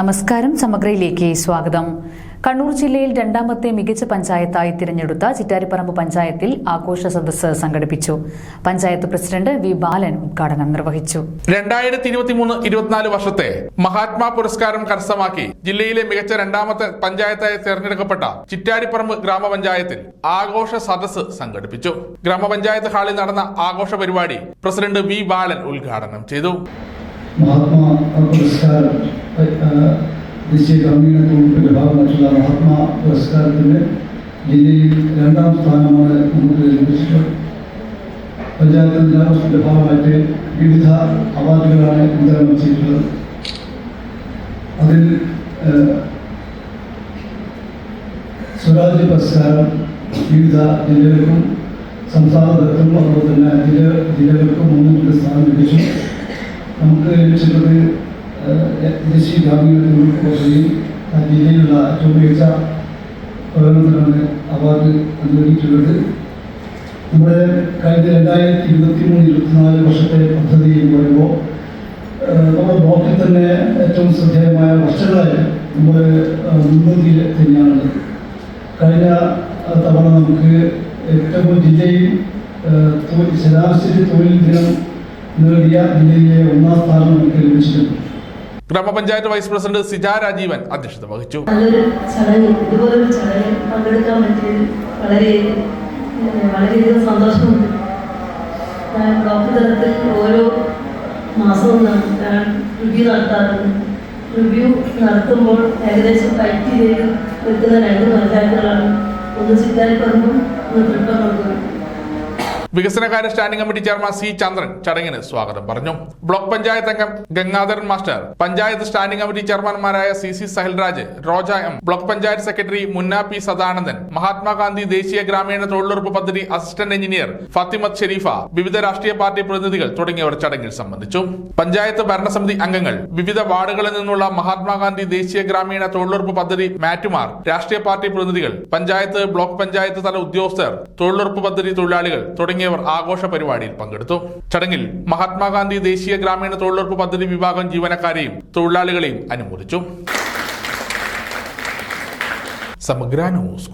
നമസ്കാരം സമഗ്രയിലേക്ക് സ്വാഗതം. കണ്ണൂർ ജില്ലയിൽ രണ്ടാമത്തെ മികച്ച പഞ്ചായത്തായി തിരഞ്ഞെടുത്ത ചിറ്റാരിപ്പറമ്പ് പഞ്ചായത്തിൽ ആഘോഷ സദസ്സ് സംഘടിപ്പിച്ചു. പഞ്ചായത്ത് പ്രസിഡന്റ് വി ബാലൻ ഉദ്ഘാടനം നിർവഹിച്ചു. രണ്ടായിരത്തി ഇരുപത്തി മൂന്ന് ഇരുപത്തിനാല് വർഷത്തെ മഹാത്മാ പുരസ്കാരം കരസ്ഥമാക്കി ജില്ലയിലെ മികച്ച രണ്ടാമത്തെ പഞ്ചായത്തായി തെരഞ്ഞെടുക്കപ്പെട്ട ചിറ്റാരിപ്പറമ്പ് ഗ്രാമപഞ്ചായത്തിൽ ആഘോഷ സദസ്സ് സംഘടിപ്പിച്ചു. ഗ്രാമപഞ്ചായത്ത് ഹാളിൽ നടന്ന ആഘോഷ പരിപാടി പ്രസിഡന്റ് വി ബാലൻ ഉദ്ഘാടനം ചെയ്തു. മഹാത്മാ പുരസ്കാരം ഏഹ്, ദേശീയ ഗ്രാമീണ തൊഴിലുറപ്പിന്റെ ഭാഗമായിട്ടുള്ള മഹാത്മാ പുരസ്കാരത്തിന് ജില്ലയിൽ രണ്ടാം സ്ഥാനമാണ് നമുക്ക് ലഭിച്ചിട്ടുള്ളത് പഞ്ചായത്ത് ദിനാഘോഷത്തിന്റെ ഭാഗമായിട്ട് വിവിധ അവാർഡുകളാണ് വിതരണം ചെയ്തിട്ടുള്ളത് അതിൽ ഏഹ്, സ്വരാജ്യ പുരസ്കാരം വിവിധ ജില്ലകൾക്കും സംസ്ഥാന തലത്തിലും അതുപോലെ തന്നെ ജില്ല ജില്ലകൾക്കും മൂന്നിന്റെ സ്ഥാനം ലഭിച്ചു നമുക്ക് ലഭിച്ചിട്ടുള്ളത് ദേശീയ ഗ്രാമീണ തൊഴിലുറപ്പ് പദ്ധതിയിൽ ജില്ലയിലുള്ള ഏറ്റവും മികച്ച പ്രകടനത്തിനാണ് അവാർഡ് നേടിയിട്ടുള്ളത് നമ്മുടെ കഴിഞ്ഞ രണ്ടായിരത്തി ഇരുപത്തി മൂന്ന് ഇരുപത്തിനാല് വർഷത്തെ പദ്ധതി എന്ന് പറയുമ്പോൾ നമ്മുടെ ബ്ലോക്കിൽ തന്നെ ഏറ്റവും ശ്രദ്ധേയമായ വർഷങ്ങളായി നമ്മുടെ ഏഹ്, മുൻപന്തിയിൽ തന്നെയാണുള്ളത്. കഴിഞ്ഞ തവണ നമുക്ക് ഏറ്റവും ജില്ലയിൽ തൊഴിൽ- ശരാശരി തൊഴിൽ ദിനം നേടിയ ജില്ലയിലെ ഒന്നാം സ്ഥാനം എനിക്ക് ലഭിച്ചിട്ടുണ്ട്. ഗ്രാമപഞ്ചായത്ത് വൈസ് പ്രസിഡന്റ് സിജ രാജീവൻ അധ്യക്ഷത വഹിച്ചു. നല്ലൊരു ചടങ്ങ് ഇതുപോലൊരു ചടങ്ങിൽ പങ്കെടുക്കാൻ പറ്റിയത് വളരെ വളരെയധികം സന്തോഷമുണ്ട്. ഞാൻ ബ്ലോക്ക് തലത്തിൽ ഓരോ മാസവും റിവ്യൂ നടത്താറുണ്ട്. റിവ്യൂ നടത്തുമ്പോൾ ഏകദേശം ഫൈറ്റ് ചെയ്ത് നിൽക്കുന്ന രണ്ട് പഞ്ചായത്തുകളാണ്. ഒന്ന് ചിറ്റാരിപ്പറമ്പും ഒന്ന് വികസനകാര്യ standing committee chairman C Chandran ചടങ്ങിന് സ്വാഗതം പറഞ്ഞു. ബ്ലോക്ക് പഞ്ചായത്ത് അംഗം Gangadharan master panchayat standing committee ചെയർമാൻമാരായ C C Sahilraj Roja M block panchayat secretary Munna P Sadanandan Mahatma Gandhi ദേശീയ ഗ്രാമീണ തൊഴിലുറപ്പ് പദ്ധതി അസിസ്റ്റന്റ് എഞ്ചിനീയർ ഫത്തിമത് ഷെരീഫ വിവിധ രാഷ്ട്രീയ പാർട്ടി പ്രതിനിധികൾ തുടങ്ങിയവർ ചടങ്ങിൽ സംബന്ധിച്ചു. പഞ്ചായത്ത് ഭരണസമിതി അംഗങ്ങൾ വിവിധ വാർഡുകളിൽ നിന്നുള്ള മഹാത്മാഗാന്ധി ദേശീയ ഗ്രാമീണ തൊഴിലുറപ്പ് പദ്ധതി മാറ്റുമാർ രാഷ്ട്രീയ പാർട്ടി പ്രതിനിധികൾ പഞ്ചായത്ത് ബ്ലോക്ക് പഞ്ചായത്ത് തല ഉദ്യോഗസ്ഥർ തൊഴിലുറപ്പ് പദ്ധതി തൊഴിലാളികൾ തുടങ്ങിയവർ ആഘോഷ പരിപാടിയിൽ പങ്കെടുത്തു. ചടങ്ങിൽ മഹാത്മാഗാന്ധി ദേശീയ ഗ്രാമീണ തൊഴിലുറപ്പ് പദ്ധതി വിഭാഗം ജീവനക്കാരെയും തൊഴിലാളികളെയും അനുമോദിച്ചു. സമഗ്ര ന്യൂസ്